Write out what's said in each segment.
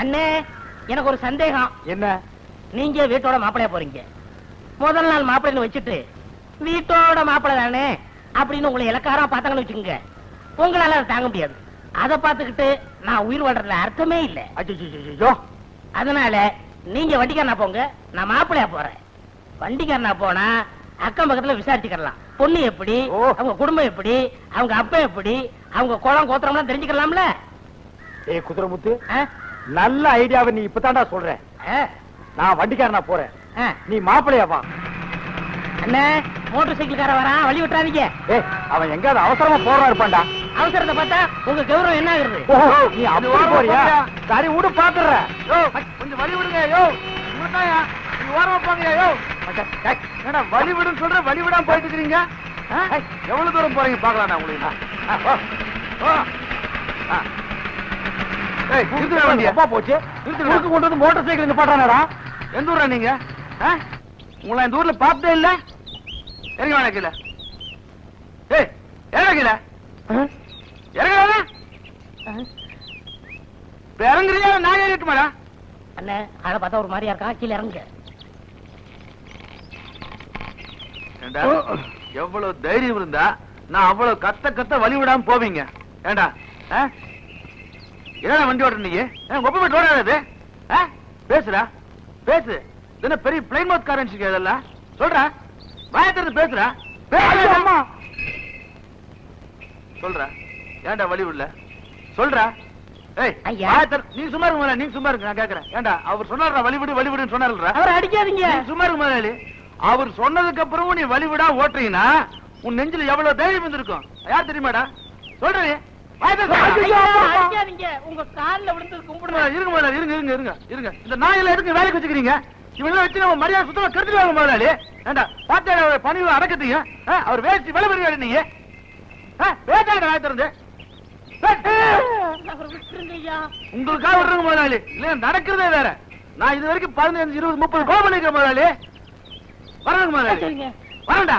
அண்ணே எனக்கு ஒரு சந்தேகம். என்ன? நீங்க வீட்டோட மாப்பிளைய போறீங்க. முதல் நாள் மாப்பிள்ளைன்னு வச்சுட்டு வீட்டோட மாப்பிள்ளை தானே? அப்படின்னு உங்களை இலக்காரம் பார்த்தாங்கன்னு வச்சுக்கோங்க. உங்களால அதை தாங்க முடியாது. அதை பார்த்துக்கிட்டு நான் உயிர் வாழ்றதுல அர்த்தமே இல்ல. அச்சோ அதனால நீங்க வண்டிக்காரனா போங்க நான் மாப்பிள்ளையா போறேன். வண்டிக்காரனா போனா அக்கம் பக்கத்துல விசாரிச்சுக்கலாம் பொண்ணு எப்படி. அவங்க குடும்பம் எப்படி அவங்க அப்பா எப்படி அவங்க குளம் கோத்திரம்லாம் தெரிஞ்சுக்கலாம்ல ஏய் குதிரைமுத்து? நல்ல ஐடியாவை நீ இப்பதான்டா சொல்ற? நான் வண்டிக்காரனா போறேன். நீ மாப்பிளையா வா. அண்ணே மோட்டார் சைக்கிள்கார வரான் வழி விட்டுறாதீங்க. ஏய் அவன் எங்கயாவது அவசரமா போறா இருப்பான்டா. அவசரத்தை பார்த்தா உங்க கௌரவம் என்ன ஆகுறது? நீ அப்படி போறியா? சரி விடு பாத்துற கொஞ்சம் வழி விடுங்க யோ. உங்களுக்காயா நீ ஓரமா போங்க யோ. ஏடா வழி விடுன்னு சொல்ற வழி விடாம போயிட்டு இருக்கீங்க? எவ்வளவு தூரம் போறீங்க? பாக்கலாம் உங்களுக்கு ஆ, ஓ, ஓ. ஆ. ஏய், நிறுத்துடா வண்டிய. அப்பா போச்சு. முறுக்கு கொண்டு வந்து மோட்டார் சைக்கிள் இங்க பாட்டானடா எந்த ஊரா நீங்க? ஆ? உங்களை இந்த ஊர்ல பார்த்ததே இல்ல. இறங்க வேணா கீழே. ஏய் இறங்க கீழே. இறங்க வேணா இப்ப இறங்குறியா? நான் ஏறிட்டுமாடா அண்ணே அதை பார்த்தா ஒரு மாதிரியா இருக்கான் கீழே இறங்குங்க. ஏண்டா எவ்வளவு தைரியம் இருந்தா நான் அவ்வளவு கத்த கத்த வழி விடாம போவீங்க. ஏண்டா? என்னடா வண்டி ஓட்டுற நீ? ஒப்ப போட்டு ஓடாது பேசுடா. பேசு. என்ன பெரிய பிளைன் மவுத் காரன்ஸ் இதெல்லாம் சொல்றா. வாயத்திறது பேசுடா. அம்மா. சொல்றா. ஏன்டா வழி விடல? சொல்றா. நீ சும்மா முதல்ல, நீ சும்மா இருங்க நான் கேக்குறேன். ஏன்டா அவர் சொன்னாரா வழி விடு வழி விடுன்னு சொன்னார்ல அவரை அடிக்காதீங்க. சும்மா இருக்க முதலாளி அவர் சொன்னதுக்கு அப்புறமும் நீ வழிவிடா ஓட்டுறீங்கன்னா உன் நெஞ்சில எவ்வளவு தைரியம் இருந்திருக்கும்? யார் தெரியுமாடா? சொல்றீ ஐயா, அடிக்காதீங்க உங்க கால்ல விழுந்து கும்பிடுவேன் இருங்க முதலாளி இருங்க இருங்க இருங்க இருங்க. இந்த நாயில எதுக்கு வேலைக்கு வச்சுக்கிறீங்க? இவங்க வச்சு நம்ம மரியாதை சுத்தமா கெடுத்துடுவாங்க முதலாளி. ஏண்டா பார்த்தா அவர் பணிவு அடக்கத்தீங்க அவர் வேஸ்ட் விலை பெரிய நீங்க வேட்டாங்க நாய் திறந்து. உங்களுக்காக விடுறங்க முதலாளி. இல்ல நடக்கிறதே வேற. நான் இது வரைக்கும் பதினஞ்சு இருபது முப்பது கோபம் பண்ணிருக்கேன் முதலாளி. வராங்க முதலாளி. வரண்டா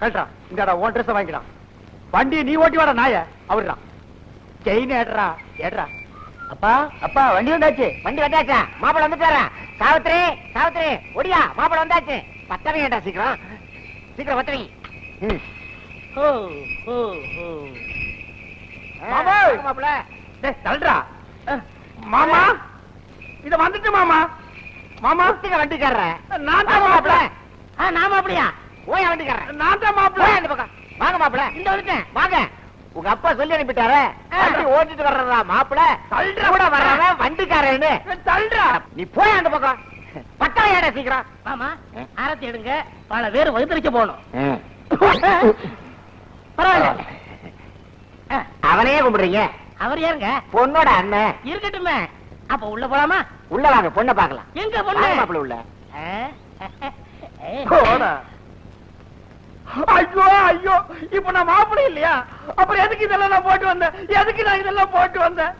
கலட்டுறா இந்தாடா உன் ட்ரெஸ் வாங்கிடா. வண்டியை நீ ஓட்டி வாடா நாய. அவர்டா செயின் ஏடுறா ஏடுறா. அப்பா அப்பா வண்டி வந்தாச்சு. வண்டி வந்தாச்சா? மாப்பிள வந்துட்டாரா சாவித்திரி சாவித்திரி ஒடியா மாப்பிள வந்தாச்சு. பத்தவங்க ஏட்டா சீக்கிரம்? சீக்கிரம் பத்தவங்க. ஓ ஓ மாமா! இத வந்துட்டு மாமா. மாமா? வண்டிக்காரர்? நான் தான் மாப்பிள ஆ நான் மாப்பிளையா ஓய் வண்டிக்காரர் நான் தான் மாப்பிள போய் அந்த பக்கம். வாங்க மாப்பிள இந்த வந்துட்டேன். வாங்க. உங்க அப்பா சொல்லி அனுப்பிட்டாரு. ஓட்டிட்டு வர்றதா மாப்பிள தள்ளுடா. கூட வர்றவன் வண்டிக்காரன்னு. தள்ளுடா. நீ போய் அந்த பக்கம். பட்டம் ஏட சீக்கிரம். ஆமா ஆரத்தி எடுங்க. பல பேர் வகுத்தரிக்க போகணும். பரவாயில்ல. அவனையே கும்பிடுறீங்க? அவர் யாருங்க? பொண்ணோட அண்ணன். இருக்கட்டுமே. அப்ப உள்ள போலாமா? உள்ள வாங்க பொண்ணை பார்க்கலாம். எங்க பொண்ணு? மாப்பிள்ள உள்ள. ஐயோ ஐயோ இப்ப நான் மாப்பிள்ளை இல்லையா? அப்புறம் எதுக்கு இதெல்லாம் நான் போட்டு வந்தேன்? எதுக்கு நான் இதெல்லாம் போட்டு வந்தேன்?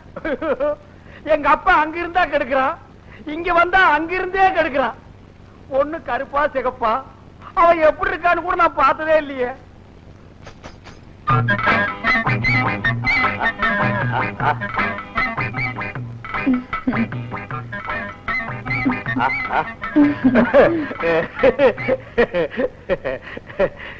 எங்க அப்பா அங்க இருந்தா கெடுக்கிறான். இங்க வந்தா அங்க இருந்தே கெடுக்கிறான். ஒண்ணு கருப்பா சிகப்பா. அவன் எப்படி இருக்கான்னு கூட நான் பார்த்ததே இல்லையே.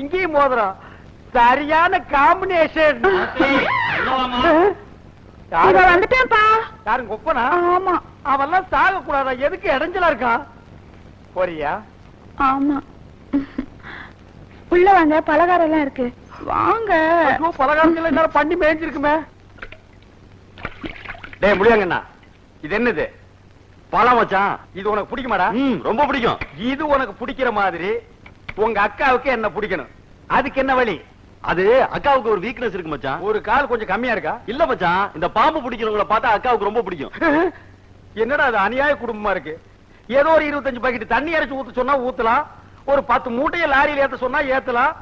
இங்கேயும் மோதிரம். சரியான காம்பினேஷன் வந்துட்டேன்ப்பா. யாருங்க ஒப்பனா ஆமா. அவெல்லாம் சாக கூடாதா எதுக்கு இடைஞ்சலா இருக்கான் போறியா? ஆமா. உள்ள வாங்க பலகாரம் எல்லாம் இருக்கு. வாங்க. என்னால பண்ணி மேய்ஞ்சிருக்குமே. டேய் முடியாங்கண்ணா இது என்னது? பழம் மச்சான் இது உனக்கு பிடிக்குமாடா? ரொம்ப பிடிக்கும். இது உனக்கு பிடிக்கிற மாதிரி. உங்க அக்காவுக்கு என்ன பிடிக்கணும்? அதுக்கு என்ன வழி? அது அக்காவுக்கு ஒரு வீக்னஸ் இருக்கு மச்சான். ஒரு கால் கொஞ்சம் கம்மியா இருக்கா? இல்ல மச்சான் இந்த பாம்பு பிடிக்கிறவங்கள பார்த்தா அக்காவுக்கு ரொம்ப பிடிக்கும். என்னடா அது அநியாய குடும்பமா இருக்கு? ஏதோ ஒரு இருபத்தஞ்சு பாக்கெட் தண்ணி அரைச்சு ஊத்த சொன்னா ஊத்தலாம் ஒரு பத்து மூட்டையை லாரியில ஏத்த சொன்னா ஏத்தலாம்.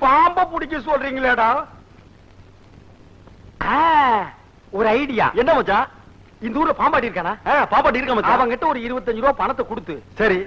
பாம்ப பிடிக்க சொல்றீங்களேடா. ஒரு ஐடியா. என்ன மச்சான்? இந்த ஊர்ல பாம்பாடி இருக்கானா? ஆ, பாப்பாட்டி இருக்க மச்சான். அவங்கிட்ட ஒரு இருபத்தஞ்சு ரூபா பணத்தை கொடுத்து. சரி.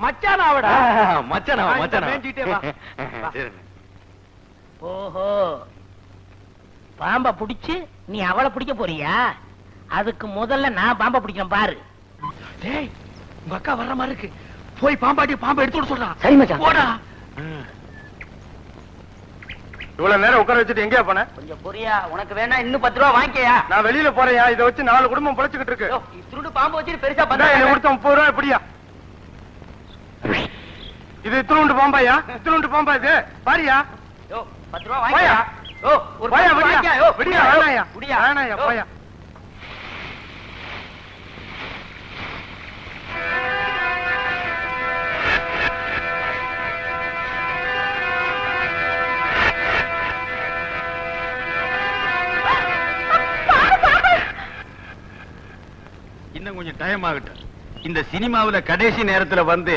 மச்சான் ஆவடா மச்சானா ஆ, இந்த மச்சானா மேய்ஞ்சிட்டே வா. வா. சரி. ஓஹோ. பாம்ப புடிச்சு நீ அவளை பிடிக்க போறியா? அதுக்கு முதல்ல நான் பாம்ப பிடிக்கிறேன் பாரு. டேய் உங்க அக்கா வர்ற மாதிரி இருக்கு. போய் பாம்பாட்டி பாம்பை எடுத்து விட சொல்றான் சரி மச்சான். போடா. இவ்வளவு நேரம் உட்கார வச்சுட்டு எங்கேயா போன? கொஞ்சம் புரியா உனக்கு வேணா இன்னும் பத்து ரூபா வாங்கிக்கயா நான் வெளியில போறேயா இதை வச்சு நாலு குடும்பம் பொழைச்சுக்கிட்டு இருக்கு. திருடு பாம்பு வச்சுட்டு பெருசா எனக்கு கொடுத்த முப்பது ரூபா எப்படியா இது இத்தினுண்டு பாம்பாயா இத்தினுண்டு பாம்பா இது பாரியா பத்து ரூபா போயா. வாங்கிக்கயா ஓ ஒரு போயா, விடியா. யோ, விடியா, யோ, வேணாயா. விடியா. வேணாயா, யோ. போயா. இன்னும் கொஞ்சம் டைம் ஆகட்டும் இந்த சினிமாவுல கடைசி நேரத்துல வந்து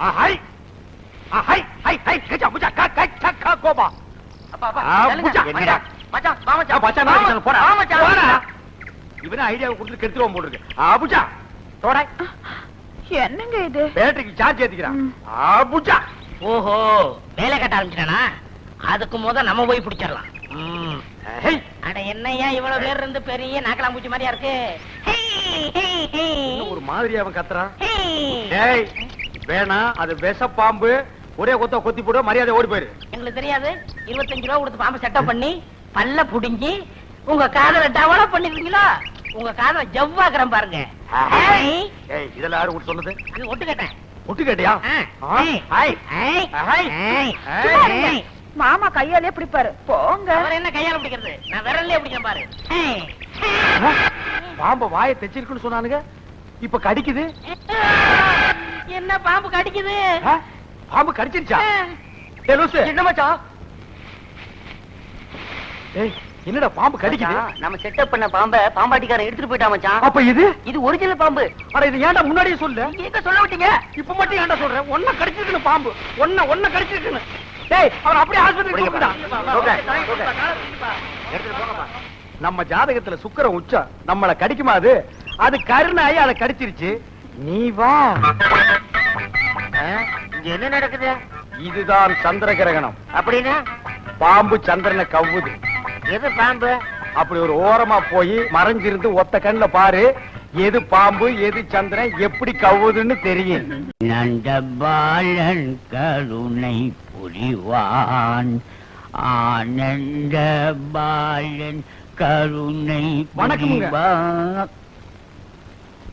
ஹை ஹை கஜா முஜா கா கை கா கா கோபா அப்பா, அப்பா, ஆ, சொல்லுங்க. புடிச்சா. மச்சான், மச்சான், வா ஆ, மச்சான். மச்சான், வா நான் மச்சான், போடா. வா மச்சான். போடா. இவனை ஐடியாவை கொடுத்து கெடுத்துருவோம் போல இருக்கு அபுஜா தோடை. என்னங்க இது? பேட்டரிக்கு சார்ஜ் ஏத்திக்கிறான். அபுஜா ஓஹோ வேலை கட்ட ஆரம்பிச்சிட்டானா? அதுக்கு முத நம்ம போய் பிடிச்சிடலாம். அட என்னய்யா இவ்வளவு பேர் இருந்து பெரிய நாக்கலாம்பூச்சி மாதிரியா இருக்கு? ஹே, ஹே, ஹே. இன்னும் ஒரு மாதிரி அவன் கத்துறான்? ஹே. டேய் வேணாம் அது விஷ பாம்பு ஒரே கொத்த கொத்தி போடு மரியாதை ஓடி போயிரு. எங்களுக்கு தெரியாது. இருபத்தஞ்சு ரூபா கொடுத்து பாம்பு செட்டப் பண்ணி பல்ல புடுங்கி உங்க காதல டெவலப் பண்ணிருக்கீங்களா உங்க காதல ஜவ்வாக்குறேன் பாருங்க. இதெல்லாம் யாரு கூட சொன்னது? அது ஒட்டு கேட்டேன். ஒட்டு கேட்டியா. மாமா கையாலே பிடிப்பாரு. போங்க. அவர் என்ன கையால பிடிக்கிறது? நான் விரல்லே பிடிக்கிறேன் பாரு. பாம்பு வாயை தைச்சிருக்குன்னு சொன்னானுங்க. இப்ப கடிக்குது. என்ன பாம்பு கடிக்குது? பாம்பு கடிச்சிருச்சா. என்ன மச்சான்? ஏய் என்னடா பாம்பு கடிக்குது? நம்ம செட்டப் பண்ண பாம்பை பாம்பாட்டிக்காரன் எடுத்துட்டு போயிட்டான் மச்சான். அப்ப இது? இது ஒரிஜினல் பாம்பு. அட இது ஏன்டா முன்னாடியே சொல்லு? நீங்க எங்க சொல்ல விட்டீங்க? இப்ப மட்டும் ஏன்டா சொல்றேன் ஒன்ன கடிச்சிருக்குன்னு பாம்பு. ஒன்ன ஒன்ன கடிச்சிருக்குன்னு. டேய் அவன் அப்படியே ஆஸ்பத்திரி புடிங்க, கூப்பிடா நம்ம ஜாதகத்துல சுக்கிரம் உச்சம். நம்மள கடிக்குமா அது? அது கருணாயி அதை கடிச்சிருச்சு. நீ வா இங்க என்ன நடக்குது? இதுதான் சந்திர கிரகணம். அப்படின்னா? பாம்பு சந்திரனை கவ்வுது. எது பாம்பு? அப்படி ஒரு ஓரமா போய் மறைஞ்சிருந்து ஒத்த கண்ணுல பாரு எது பாம்பு எது சந்திரன் எப்படி கவ்வுதுன்னு தெரியும். நந்தபாலன் கருணை புரிவான். ஆனந்த பாலன் கருணை வணக்கமுங்க.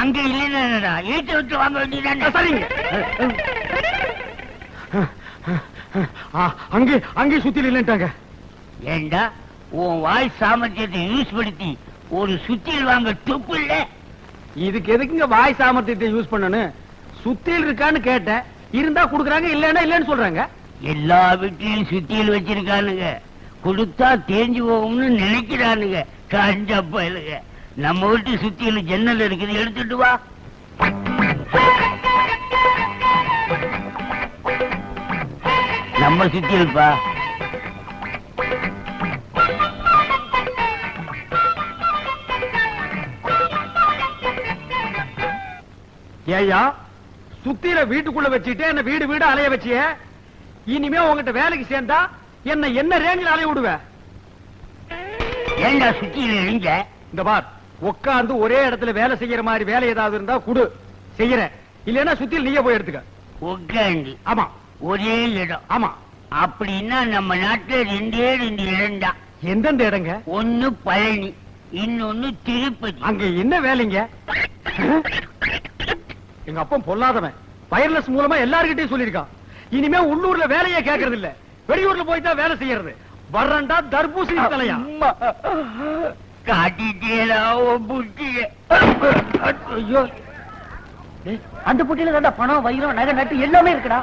அங்க இல்லைன்னா வீட்டை விட்டு வாங்க வேண்டியதானே சரிங்க. அங்கே அங்கே சுத்தியில் இல்லன்ட்டாங்க. ஏண்டா? உன் வாய் சாமர்த்தியத்தை யூஸ் படுத்தி ஒரு சுத்தியல் வாங்க துப்பு இல்ல இதுக்கு எதுக்குங்க வாய் சாமர்த்தியத்தை யூஸ் பண்ணணும்? சுத்தியில் இருக்கான்னு கேட்டேன். இருந்தா குடுக்குறாங்க இல்லன்னா இல்லன்னு சொல்றாங்க. எல்லா வீட்லயும் சுத்தியல் வச்சிருக்கானுங்க. கொடுத்தா தேஞ்சு போகும்னு நினைக்கிறானுங்க. காஞ்ச பயலுங்க. நம்ம வீட்டு சுத்தியல் ஜன்னல் இருக்குது? எடுத்துட்டு வா. நம்ம சுத்தியல்பா ஏய்யா சுத்தியில வீட்டுக்குள்ள வச்சுட்டு என்ன வீடு வீடு அலைய வச்சிய? இனிமே உங்ககிட்ட வேலைக்கு சேர்ந்தா என்ன என்ன ரேஞ்சில் அலைய விடுவ? ஏண்டா சுத்தியல் இந்த பார் உட்கார்ந்து ஒரே இடத்துல வேலை செய்யற மாதிரி வேலை ஏதாவது இருந்தா குடு. செய்யறேன். இல்லைன்னா சுத்தியில் நீயே போய் எடுத்துக்க. உட்காந்து ஆமா. ஒரே இடம். ஆமா. அப்படின்னா நம்ம நாட்டுல ரெண்டே ரெண்டு இடம் தான். எந்தெந்த இடங்க? ஒண்ணு பழனி இன்னொன்னு திருப்பதி. அங்க என்ன வேலைங்க? எங்க அப்பா பொல்லாதவன். வயர்லெஸ் மூலமா எல்லார்கிட்டயும் சொல்லிருக்கான் இனிமே உள்ளூர்ல வேலையே கேக்குறது இல்ல வெளியூர்ல போய் தான் வேலை செய்யறது. வர்றண்டா தர்பூசணி தலையா? அந்த புட்டியில தான்டா பணம் வைரம் நகை நட்டு எல்லாமே இருக்குடா.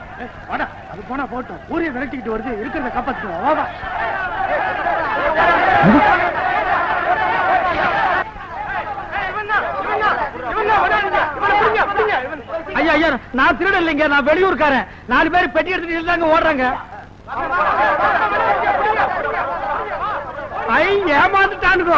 அது போனா போட்டோம். ஊரிய விரட்டிக்கிட்டு வருது. இருக்கிறத காப்பாத்துவோம் வா, ஐயா ஐயா நான் திருட இல்லைங்க. நான் வெளியூர்காரன். நாலு பேர் பெட்டி எடுத்துட்டு இருந்தாங்க ஓடுறாங்க. ஐ ஏமாந்துட்டானுங்க.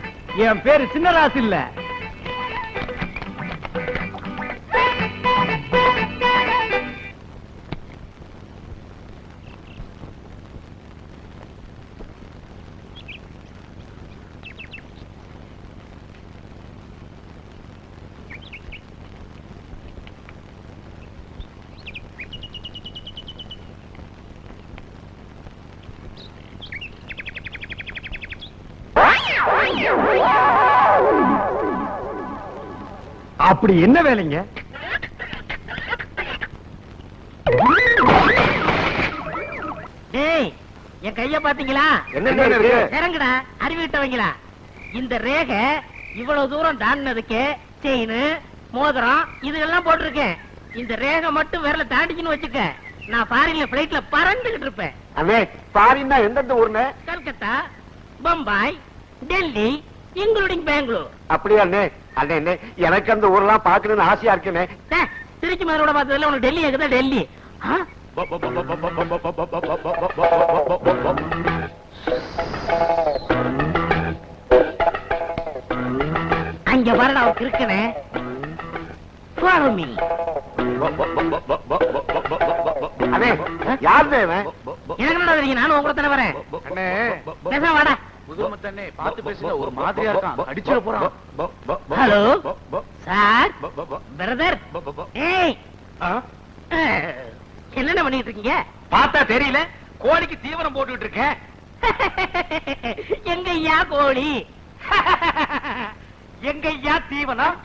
என் பேரு சின்னராசு இல்ல அப்படி என்ன வேலைங்க? டேய் என் கைய பாத்தீங்களா என்ன இருக்கு? இறங்குடா அறிவிட்டவங்களா இந்த ரேகை இவ்வளவு தூரம் தாண்டினதுக்கு செயின் மோதிரம் இதெல்லாம் போட்டிருக்கேன். இந்த ரேகை மட்டும் விரல தாண்டிச்சுன்னு வச்சுக்க நான் ஃபாரின்ல பிளைட்ல பறந்துகிட்டு இருப்பேன். அண்ணே பாரின்னா எந்தெந்த ஊர்னே கல்கத்தா பம்பாய் டெல்லி இன்க்ளூடிங் பெங்களூர். அப்படியா அண்ணே? அண்ணே அண்ணே எனக்கு அந்த ஊர்லாம் பாக்கணும்னு ஆசையா இருக்குண்ணே. திருச்சி மதுரோட பார்த்ததுல உனக்கு டெல்லி இருக்குதா டெல்லி? அங்க அவன் இருக்கனே Follow me. அண்ணே யாருண்ணே இவன்? எனக்கு நானும் உங்களை தானே வரேன். அண்ணே. வாடா. குதிரமுத்தண்ணே பார்த்து பேசுங்க ஒரு மாதிரியா இருக்கான். அடிச்சிட போறான். ஹலோ? சார்? பிரதர்? ஏய்? என்னென்ன பண்ணிட்டு இருக்கீங்க? பார்த்தா தெரியல. கோழிக்கு தீவனம் போட்டுட்டு இருக்கேன் எங்க ஐயா கோழி? எங்க ஐயா தீவனம்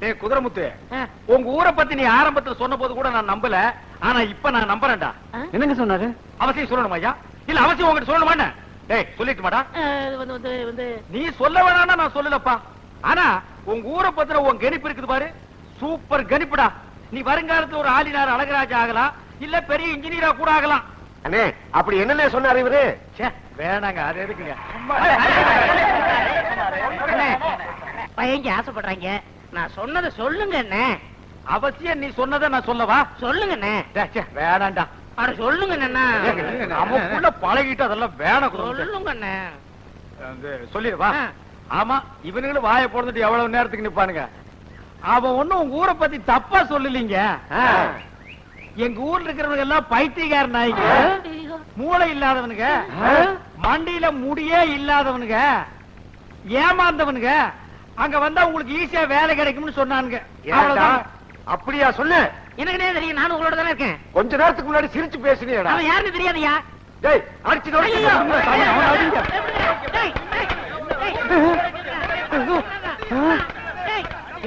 டேய் குதிரமுத்து. உங்க ஊரை பத்தி நீ ஆரம்பத்துல சொன்ன போது கூட நான் நம்பல. ஆனா இப்ப நான் நம்புறேன்டா? என்னங்க சொன்னாரு? அவசியம் சொல்லணுமா ஐயா? இல்ல அவசியம் உங்ககிட்ட சொல்லணுமா? டேய் சொல்லிட்டு மாடா வந்து வந்து வந்து. நீ சொல்ல வேணாம்னா நான் சொல்லலப்பா. ஆனா உங்க ஊரை பத்தின உன் கணிப்பு இருக்குது பாரு. சூப்பர் கணிப்புடா. நீ வருங்காலத்துல ஒரு ஆளினார் அழகராஜா ஆகலாம் இல்ல பெரிய இன்ஜினியரா கூட ஆகலாம். அண்ணே அப்படி என்னண்ணே சொன்னாரு இவரு? ச்சே, வேணாங்க அது எதுக்குங்க? அண்ணே, பையங்க ஆசைப்படுறாங்க. நான் சொன்னதை சொல்லுங்க அண்ணே. அவசியம் நீ சொன்னதை நான் சொல்லவா? சொல்லுங்க அண்ணே. வேணாம்டா அட சொல்லுங்க அண்ணா. நமக்குள்ள பழகிட்டு அதெல்லாம் வேணாம். சொல்லுங்க அண்ணே. சொல்லிடுவா. ஆமா இவனுங்களும் வாயை போடுறதுட்டு எவ்வளவு நேரத்துக்கு நிப்பானுங்க? அவன் ஒண்ணும் உங்க ஊரை பத்தி தப்பா சொல்லலீங்க. எங்க ஊர்ல இருக்கிறவங்க எல்லாம் பைத்தியக்கார நாய்ங்க. மூளை இல்லாதவனுங்க. மண்டியில முடியே இல்லாதவனுங்க. ஏமாந்தவனுங்க. அங்க வந்தா உங்களுக்கு ஈஸியா வேலை கிடைக்கும்னு சொன்னானுங்க. அப்படியா? சொல்லு. எனக்குனே தெரியும்? நானும் உங்களோட தானே இருக்கேன். கொஞ்ச நேரத்துக்கு முன்னாடி சிரிச்சு பேசுனியடா. அவன் யாருன்னு தெரியாதயா? டேய் அடிச்சு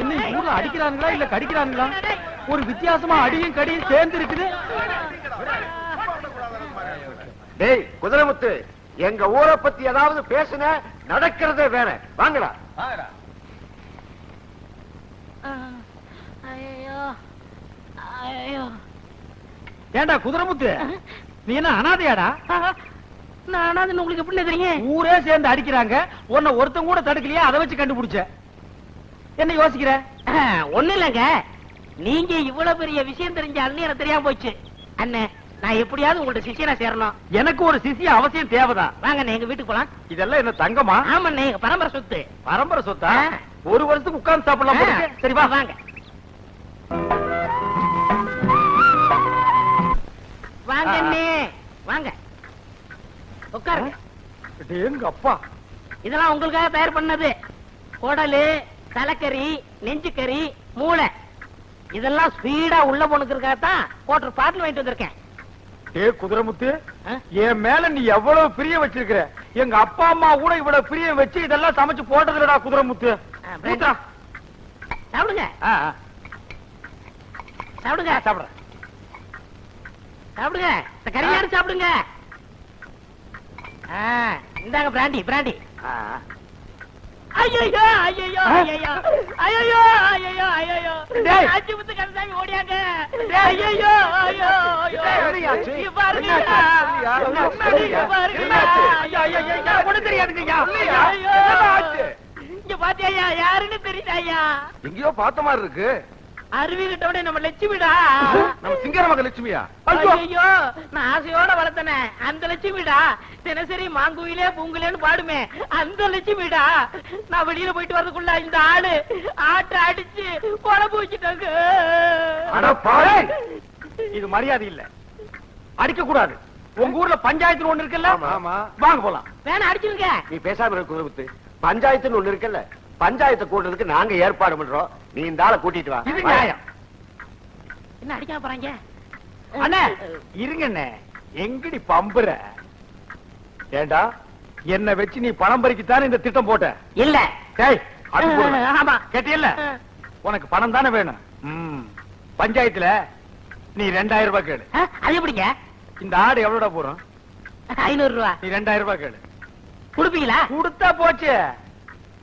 என்ன. ஊர்ல அடிக்கிறானுங்களா இல்ல கடிக்கிறானுங்களா? ஒரு வித்தியாசமா அடியும் கடியும் சேர்ந்து இருக்குது டேய் குதிரமுத்து எங்க ஊரை பத்தி ஏதாவது பேசுன நடக்கிறதே வேற. வாங்கடா ஐயோ ஐயோ ஏண்டா குதிரமுத்து? நீ என்ன அனாதையாடா? நானா உங்களுக்கு எப்படி தெரியும் ஊரே சேர்ந்து அடிக்கிறாங்க. உன்னை ஒருத்தன் கூட தடுக்கலையா அதை வச்சு கண்டுபிடிச்ச. என்ன யோசிக்கிற? ஒண்ணு இல்லங்க. நீங்க இவ்வளவு பெரிய விஷயம் தெரிஞ்ச அண்ணன் எனக்கு தெரியாம போச்சு. அண்ணே நான் எப்படியாவது உங்கள்ட்ட சிஷியனா சேரணும். எனக்கு ஒரு சிசிய அவசியம் தேவைதான். வாங்க அண்ணே, எங்க வீட்டுக்கு போலாம். இதெல்லாம் என்ன தங்கமா? ஆமாண்ணே எங்க பரம்பரை சொத்து. பரம்பரை சொத்தா. ஒரு வருஷத்துக்கு உட்கார்ந்து சாப்பிடலாம் போல இருக்கு. சரி வா. வாங்க. வாங்க ஆ, ஆ. அண்ணே. வாங்க. உட்காருங்க. எங்க அப்பா. இதெல்லாம் உங்களுக்காக தயார் பண்ணது. குடலு தலைக்கறி நெஞ்சுக்கறி மூளை. இதெல்லாம் ஸ்பீடா உள்ள போனுக்கிறதுக்காகத்தான் கோட்டர் பாட்டில் வாங்கிட்டு வந்திருக்கேன். ஏ குதிரமுத்து? என் மேல நீ எவ்வளவு பிரியம் வச்சிருக்கிற? எங்க அப்பா அம்மா கூட இவ்வளவு பிரியம் வச்சு இதெல்லாம் சமைச்சு போட்டதுலடா குதிரமுத்து. சாப்பிடுங்க. சாப்பிடுங்க. சாப்பிடுறேன். சாப்பிடுங்க. இந்த கறியாரு சாப்பிடுங்க. இந்தாங்க பிராண்டி பிராண்டி. ஐயோ ஐயோ ஐயோ? ஐயோ ஐயோ ஐயோ. ஆச்சி முத்து கருசாமி ஓடியாங்க. டேய். ஐயோ ஐயோ ஐயோ பாருங்க. பாருங்க. ஒண்ணும் தெரியாதுங்க ஐயா. இங்க பாத்தியா யாருன்னு தெரியுதா ஐயா. எங்கேயோ பார்த்த மாதிரி இருக்கு. அருவி கிட்டோட நம்ம லட்சுமிடா. நம்ம சிங்கர மக லட்சுமியா? ஐயோ நான் ஆசையோட வளர்த்தனே. அந்த லட்சுமிடா. தினசரி மாங்குயிலே பூங்குலேன்னு பாடுமே. அந்த லட்சுமிடா. நான் வெளியில போயிட்டு வரதுக்குள்ள இந்த ஆளு ஆட்டை அடிச்சு அட பாரு இது மரியாதை இல்ல. அடிக்க கூடாது. உங்க ஊர்ல பஞ்சாயத்து ஒண்ணு இருக்குல்ல. வாங்க போலாம். வேணா அடிச்சிருங்க. நீ பேசாம இருக்க பஞ்சாயத்துன்னு ஒண்ணு இருக்குல்ல? பஞ்சாயத்தை கூட்டுறதுக்கு நாங்க ஏற்பாடு பண்றோம். நீ இந்த ஆளை கூட்டிட்டு வா. இது நியாயம். என்ன அடிக்காம போறாங்க? அண்ணே இருங்க அண்ணே எங்கடி பம்புற? ஏண்டா என்ன வச்சு நீ பணம் பறிக்கத்தானே இந்த திட்டம் போட்ட? இல்ல. டேய் அது. ஆமா. கேட்டியல்ல? உனக்கு பணம் தானே வேணும். ம். பஞ்சாயத்துல நீ ரெண்டாயிரம் ரூபாய் கேளு. ஆ, அது எப்படிங்க? இந்த ஆடு எவ்வளவுடா போறோம் ஐநூறு ரூபா. நீ ரெண்டாயிரம் ரூபாய் கேளு. கொடுப்பீங்களா? கொடுத்தா போச்சு.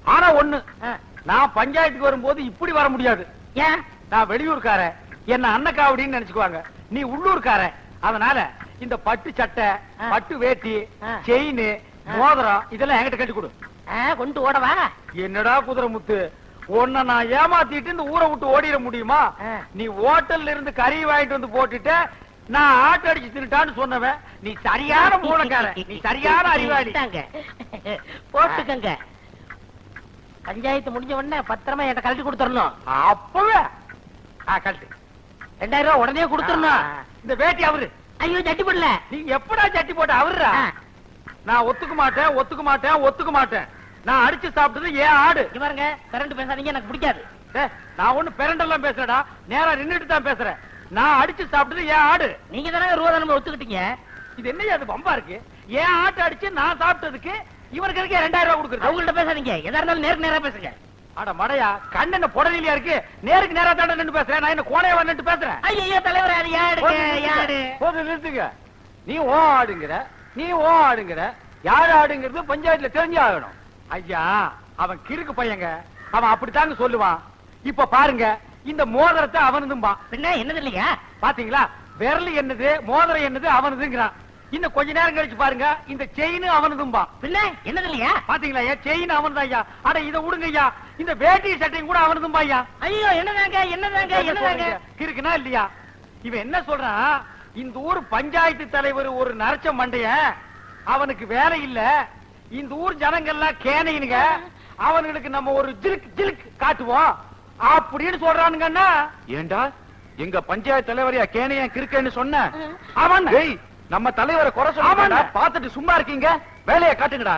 ஆனா ஒண்ணு. நான் பஞ்சாயத்துக்கு வரும்போது இப்படி வர முடியாது. ஏன்? நான் வெளியூர்காரன். என்ன அன்னக்காவடின்னு நினைச்சுக்குவாங்க. நீ உள்ளூர்காரன். அதனால இந்த பட்டு சட்டை. பட்டு வேட்டி. செயின். மோதிரம் இதெல்லாம் என்கிட்ட கட்டி கொடு. ஆ, கொண்டு ஓடவா என்னடா குதிரை முத்து உன்னை நான் ஏமாத்திட்டு இந்த ஊரை விட்டு ஓடிட முடியுமா. நீ ஹோட்டல்ல இருந்து கறி வாங்கிட்டு வந்து போட்டுட்ட நான் ஆட்டு அடிச்சு தின்னுட்டான்னு சொன்னவன் நீ சரியான மூலக்காரன் நீ சரியான அறிவாளி. போட்டுக்கங்க. பஞ்சாயத்து முடிஞ்ச உடனே பத்திரமா என்கிட்ட கழட்டி கொடுத்துடணும். அப்பவே. ஆ, கட்டு ரெண்டாயிரம் ரூபாய் உடனே கொடுத்துடணும். இந்த வேட்டி அவரு. ஐயோ ஜட்டி போடல. நீ எப்படா சட்டி போட்ட அவர்ரா ஆ, நான் ஒத்துக்க மாட்டேன் ஒத்துக்க மாட்டேன் ஒத்துக்க மாட்டேன். நான் அடிச்சு சாப்பிட்டது ஏன் ஆடு. பாருங்க கரண்ட் பேசாதீங்க எனக்கு பிடிக்காது. நான் ஒண்ணு பெரண்டெல்லாம் பேசுறேடா நேரா நின்னுட்டு தான் பேசுறேன். நான் அடிச்சு சாப்பிட்டது ஏன் ஆடு. நீங்க தானே ரூபாய் ஒத்துக்கிட்டீங்க? இது என்ன அது பம்பா இருக்கு? ஏன் ஆட்டை அடிச்சு நான் சாப்பிட்டதுக்கு இவனுக்கு இருக்கே ரெண்டாயிரம் ரூபாய் கொடுக்குறது. அவங்கள்ட்ட பேசாதீங்க. எதா இருந்தாலும் நேருக்கு நேரா பேசுங்க. அட மடையா கண்ணு என்ன புடலியா இருக்கு? நேருக்கு நேரா தாண்ட நின்னு பேசுறேன். நான் என்ன கோணையா நின்று பேசுறேன்? ஐயோ தலைவர் அது யாருங்க யாரு? போது நிறுத்துங்க. நீ ஓ ஆடுங்கிற நீ ஓ ஆடுங்கிற யார் ஆடுங்கிறது பஞ்சாயத்துல தெரிஞ்சு ஆகணும். ஐயா அவன் கிறுக்கு பையங்க. அவன் அப்படித்தாங்க சொல்லுவான். இப்ப பாருங்க இந்த மோதிரத்தை அவனதும்பா பின்ன என்னது இல்லையா? பாத்தீங்களா? விரல் என்னது மோதிரம் என்னது அவனதுங்கிறான். இன்னும் கொஞ்ச நேரம் கழிச்சு பாருங்க. இந்த செயின் அவனதும்பா. பின்ன? என்னது இல்லையா பாத்தீங்களா ஐயா செயின் அவன்தான் ஐயா அட இத விடுங்க ஐயா இந்த வேட்டி சட்டையும் கூட அவனதும்பா ஐயா. ஐயோ என்னதாங்க என்னதாங்க என்னதாங்க? இருக்குனா இல்லையா? இவன் என்ன சொல்றான்? இந்த ஊர் பஞ்சாயத்து தலைவர் ஒரு நரச்ச மண்டைய. அவனுக்கு வேலை இல்ல. இந்த ஊர் ஜனங்கள்லாம் கேனையினுங்க. அவனுங்களுக்கு நம்ம ஒரு ஜிலுக் ஜிலுக் காட்டுவோம். அப்படின்னு சொல்றானுங்கன்னா ஏண்டா? எங்க பஞ்சாயத்து தலைவரையா கேனையா கிறுக்கன்னு சொன்ன? அவன் நம்ம தலைவரை குறை. சொல்ல பார்த்துட்டு சும்மா இருக்கீங்க வேலையை காட்டுங்கடா